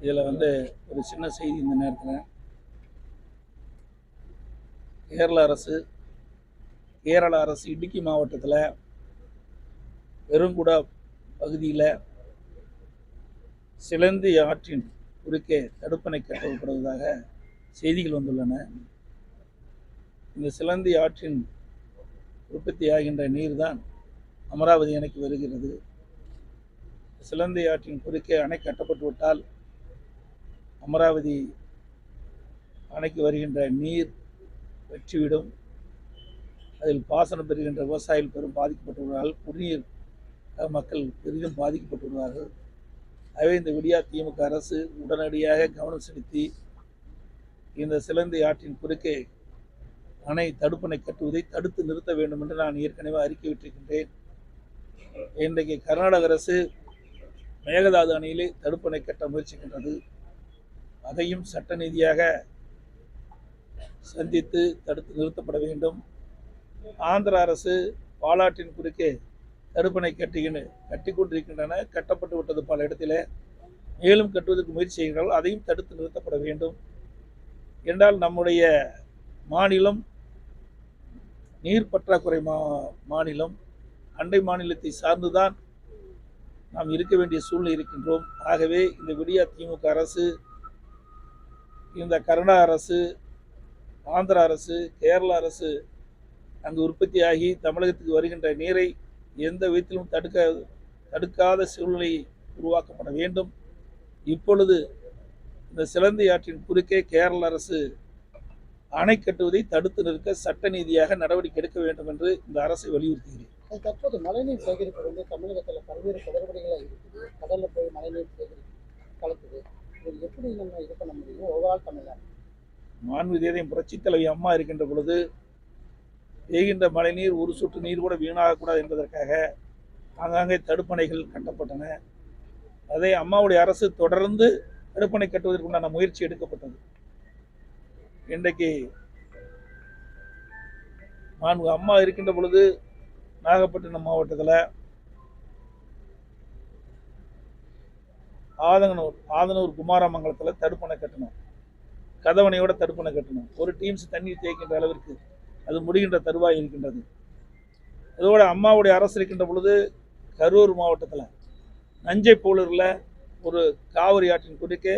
இதில் வந்து ஒரு சின்ன செய்தி இந்த நேரத்தில். கேரள அரசு கேரள அரசு இடுக்கி மாவட்டத்தில் பெருங்குடா பகுதியில் சிலந்தி ஆற்றின் குறுக்கே தடுப்பணை கட்டப்படுவதாக செய்திகள் வந்துள்ளன. இந்த சிலந்தி ஆற்றின் உற்பத்தி ஆகின்ற நீர் நீர்தான் அமராவதி அணைக்கு வருகிறது. சிலந்தை ஆற்றின் குறுக்கே அணை கட்டப்பட்டு விட்டால் அமராவதி அணைக்கு வருகின்ற நீர் வெற்றிவிடும். அதில் பாசனம் பெறுகின்ற விவசாயிகள் பெரும் பாதிக்கப்பட்டுள்ளார்கள் குடிநீர் மக்கள் பெரிதும் பாதிக்கப்பட்டுள்ளார்கள் ஆகவே இந்த விடியா திமுக அரசு உடனடியாக கவனம் செலுத்தி இந்த சிலந்தை ஆற்றின் குறுக்கே அணை தடுப்பணை கட்டுவதை தடுத்து நிறுத்த வேண்டும் என்று நான் ஏற்கனவே அறிக்கை விட்டிருக்கின்றேன். இன்றைக்கு கர்நாடக அரசு மேகதாது அணையிலே தடுப்பணை கட்ட முயற்சிக்கின்றது. அதையும் சட்ட ரீதியாக சந்தித்து தடுத்து நிறுத்தப்பட வேண்டும். ஆந்திர அரசு பாலாற்றின் குறுக்கே தடுப்பணை கட்டுகின்ற கட்டி கொண்டிருக்கின்றன. கட்டப்பட்டு விட்டது பல இடத்திலே. மேலும் கட்டுவதற்கு முயற்சி செய்கிறார்கள். அதையும் தடுத்து நிறுத்தப்பட வேண்டும். என்றால் நம்முடைய மாநிலம் நீர் பற்றாக்குறை மா மாநிலம் அண்டை மாநிலத்தை சார்ந்துதான் நாம் இருக்க வேண்டிய சூழ்நிலை இருக்கின்றோம். ஆகவே இந்த விடியா திமுக அரசு இந்த கர்நாடக அரசு ஆந்திர அரசு கேரள அரசு அங்கு உற்பத்தியாகி தமிழகத்துக்கு வருகின்ற நீரை எந்த விதத்திலும் தடுக்க தடுக்காத சூழ்நிலை உருவாக்கப்பட வேண்டும். இப்பொழுது இந்த சிலந்தி ஆற்றின் குறுக்கே கேரள அரசு அணை கட்டுவதை தடுத்து நிற்க சட்ட நீதியாக நடவடிக்கை எடுக்க வேண்டும் என்று இந்த அரசை வலியுறுத்துகிறேன். தற்போது மழைநீர் சேகரிப்பு வந்து தமிழகத்தில் பல்வேறு குளறுபடிகளாக இருக்குது. கடலில் போய் மழைநீர் சேகரிப்பு கலக்குது. இது எப்படி நம்ம இது பண்ண முடியும்? ஓவரால் தமிழ்நாடு. மாண்பு தேதையும் புரட்சித் தலைவி அம்மா இருக்கின்ற பொழுது பெய்கின்ற மழைநீர் ஒரு சொட்டு நீர் கூட வீணாகக்கூடாது என்பதற்காக ஆங்காங்கே தடுப்பணைகள் கட்டப்பட்டன. அதை அம்மாவுடைய அரசு தொடர்ந்து தடுப்பணை கட்டுவதற்குண்டான முயற்சி எடுக்கப்பட்டது. இன்றைக்கு மாண்பு அம்மா இருக்கின்ற பொழுது நாகப்பட்டினம் மாவட்டத்தில் ஆதங்கனூர் ஆதனூர் குமாரமங்கலத்தில் தடுப்பணை கட்டணும். கதவணையோட தடுப்பணை கட்டணும். ஒரு டீம்ஸ் தண்ணீர் தேய்க்கின்ற அளவிற்கு அது முடிகின்ற தருவாய் இருக்கின்றது. இதோட அம்மாவுடைய அரசு இருக்கின்ற பொழுது கரூர் மாவட்டத்தில் நஞ்சை போலூரில் ஒரு காவிரி ஆற்றின் குறுக்கே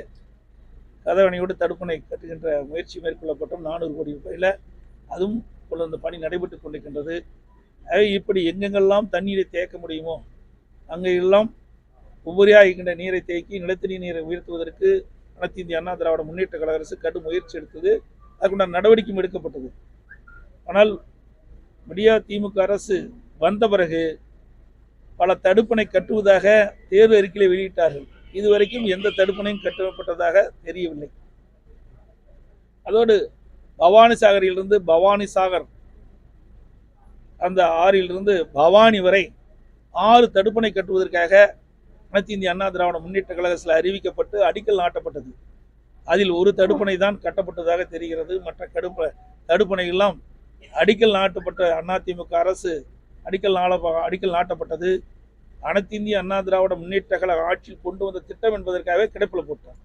கதவணையோடு தடுப்பணை கட்டுகின்ற முயற்சி மேற்கொள்ளப்பட்டோம். நானூறு கோடி ரூபாயில். அதுவும் கொண்டு பணி நடைபெற்று கொண்டிருக்கின்றது. இப்படி எங்கெங்கெல்லாம் தண்ணீரை தேக்க முடியுமோ அங்கே எல்லாம் உபரியாக இருக்கின்ற நீரை தேக்கி நிலத்தடி நீரை உயர்த்துவதற்கு அனைத்து இந்திய அண்ணா திராவிட முன்னேற்ற கழக அரசு கடும் முயற்சி எடுத்தது. அதுக்குண்டான நடவடிக்கையும் எடுக்கப்பட்டது. ஆனால் விடியா திமுக அரசு வந்த பிறகு பல தடுப்பணை கட்டுவதாக தேர்வு அறிக்கையில் வெளியிட்டார்கள். இதுவரைக்கும் எந்த தடுப்பணையும் கட்டப்பட்டதாக தெரியவில்லை. அதோடு பவானி சாகரிலிருந்து பவானி சாகர் அந்த ஆறிலிருந்து பவானி வரை ஆறு தடுப்பணை கட்டுவதற்காக அனைத்து இந்திய அண்ணா திராவிட முன்னேற்ற கழகத்தில் அறிவிக்கப்பட்டு அடிக்கல் நாட்டப்பட்டது. அதில் ஒரு தடுப்பணை தான் கட்டப்பட்டதாக தெரிகிறது. மற்ற கடுப்ப தடுப்பணையெல்லாம் அடிக்கல் நாட்டப்பட்ட அதிமுக அரசு அடிக்கல் நாள அடிக்கல் நாட்டப்பட்டது. அனைத்து இந்திய அண்ணா திராவிட முன்னேற்ற கழக ஆட்சியில் கொண்டு வந்த திட்டம் என்பதற்காகவே கிடைப்பில் போட்டார்.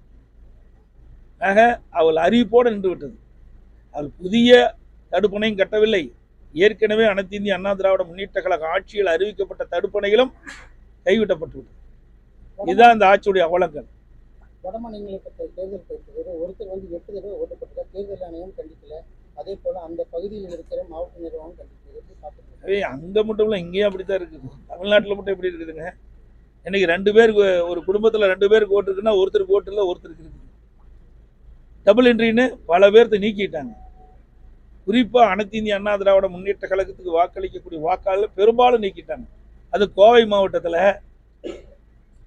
ஆக அவள் அறிவிப்போடு நின்று விட்டது. அவள் புதிய தடுப்பணையும் கட்டவில்லை. ஏற்கனவே அனைத்து இந்திய அண்ணா திராவிட முன்னேற்ற கழக ஆட்சியில் அறிவிக்கப்பட்ட தடுப்பணைகளும் கைவிட்டப்பட்டு விட்டது இதுதான் இந்த ஆட்சியுடைய அவலங்கள். வட மாநிலத்தில் தேர்தல் போயிட்டு ஒருத்தர் வந்து எட்டு தடவை ஓட்டப்பட்டதா? தேர்தல் ஆணையம் கண்டிக்கல. அதே போல அந்த பகுதியில் இருக்கிற மாவட்ட நிர்வாகம் அதே அங்கே மட்டும் இல்லை இங்கேயும் அப்படி தான் இருக்குது. தமிழ்நாட்டில் மட்டும் எப்படி இருக்குதுங்க? இன்னைக்கு ரெண்டு பேருக்கு ஒரு குடும்பத்தில் ரெண்டு பேருக்கு ஓட்டு இருக்குன்னா ஒருத்தருக்கு ஓட்டு இல்லை ஒருத்தருக்கு இருக்குது. டபுள் என்ட்ரின்னு பல பேர்த்த நீக்கிட்டாங்க. குறிப்பாக அனைத்து இந்திய அண்ணா திராவிட முன்னேற்ற கழகத்துக்கு வாக்களிக்கக்கூடிய வாக்காளர்கள் பெரும்பாலும் நீக்கிட்டாங்க. அது கோவை மாவட்டத்தில்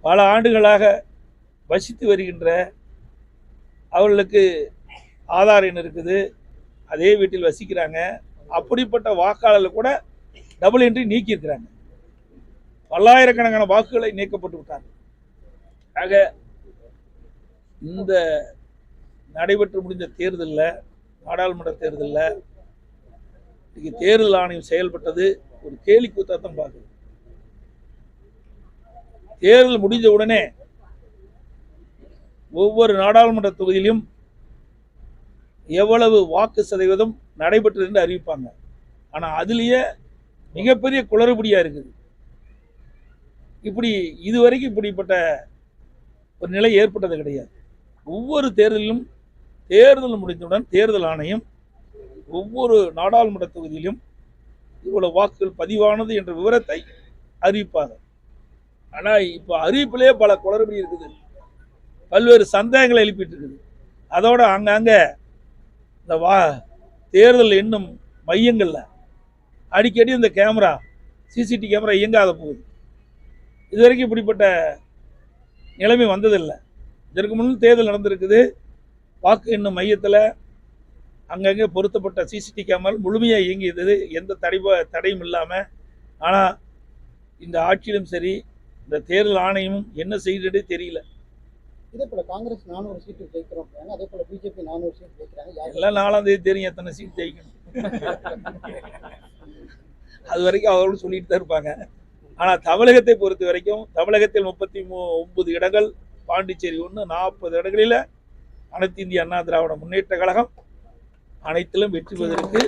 பல ஆண்டுகளாக வசித்து வருகின்ற அவர்களுக்கு ஆதார் எண் இருக்குது. அதே வீட்டில் வசிக்கிறாங்க. அப்படிப்பட்ட வாக்காளர்கள் கூட டபுள் என்ட்ரி நீக்கியிருக்கிறாங்க. பல்லாயிரக்கணக்கான வாக்குகளை நீக்கப்பட்டு விட்டாங்க. ஆக இந்த நடைபெற்று முடிந்த தேர்தலில் நாடாளுமன்ற தேர்தலில் இன்னைக்கு தேர்தல் ஆணையம் செயல்பட்டது ஒரு கேலி கூத்தாத்தான் பார்க்குது. தேர்தல் முடிஞ்ச உடனே ஒவ்வொரு நாடாளுமன்ற தொகுதியிலும் எவ்வளவு வாக்கு சதவீதம் நடைபெற்றது என்று அறிவிப்பாங்க. ஆனா அதுலயே மிகப்பெரிய குளறுபடியா இருக்குது. இப்படி இதுவரைக்கும் இப்படிப்பட்ட ஒரு நிலை ஏற்பட்டது கிடையாது. ஒவ்வொரு தேர்தலிலும் தேர்தல் முடிந்தவுடன் தேர்தல் ஆணையம் ஒவ்வொரு நாடாளுமன்ற தொகுதியிலும் இவ்வளவு வாக்குகள் பதிவானது என்ற விவரத்தை அறிவிப்பாங்க. ஆனால் இப்போ அறிவிப்பிலே பல குளறுபடி இருக்குது. பல்வேறு சந்தேகங்களை எழுப்பிட்டு இருக்குது. அதோட அங்கங்கே இந்த வா தேர்தல் இன்னும் மையங்கள்ல அடிக்கடி இந்த கேமரா சிசிடிவி கேமரா இயங்காத போகுது. இது வரைக்கும் இப்படிப்பட்ட நிலைமை வந்ததில்லை. இதற்கு முன் தேர்தல் நடந்திருக்குது. வாக்கு எண்ணும் மையத்தில் அங்கங்கே பொருத்தப்பட்ட சிசிடிவி கேமரா முழுமையாக இயங்கியது. எந்த தடை தடையும் இல்லாமல் ஆனால் இந்த ஆட்சியிலும் சரி இந்த தேர்தல் ஆணையமும் என்ன செய்ததே தெரியல. இதே போல காங்கிரஸ் நானூறு சீட்டு ஜெயிக்கிறோம். அதே போல பிஜேபி நானூறு சீட்டு ஜெயிக்கிறாங்க. எல்லாம் நாலாம் தேதி தெரியும் எத்தனை சீட் ஜெயிக்கணும். அது வரைக்கும் அவர்களும் சொல்லிட்டு தான் இருப்பாங்க. ஆனால் தமிழகத்தை பொறுத்த வரைக்கும் தமிழகத்தில் முப்பத்தி மூ ஒன்பது இடங்கள் பாண்டிச்சேரி ஒன்று நாற்பது இடங்களில் அனைத்து இந்திய அண்ணா திராவிட முன்னேற்ற கழகம் அனைத்திலும் வெற்றி பெறுவதற்கு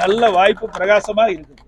நல்ல வாய்ப்பு பிரகாசமாக இருக்குது.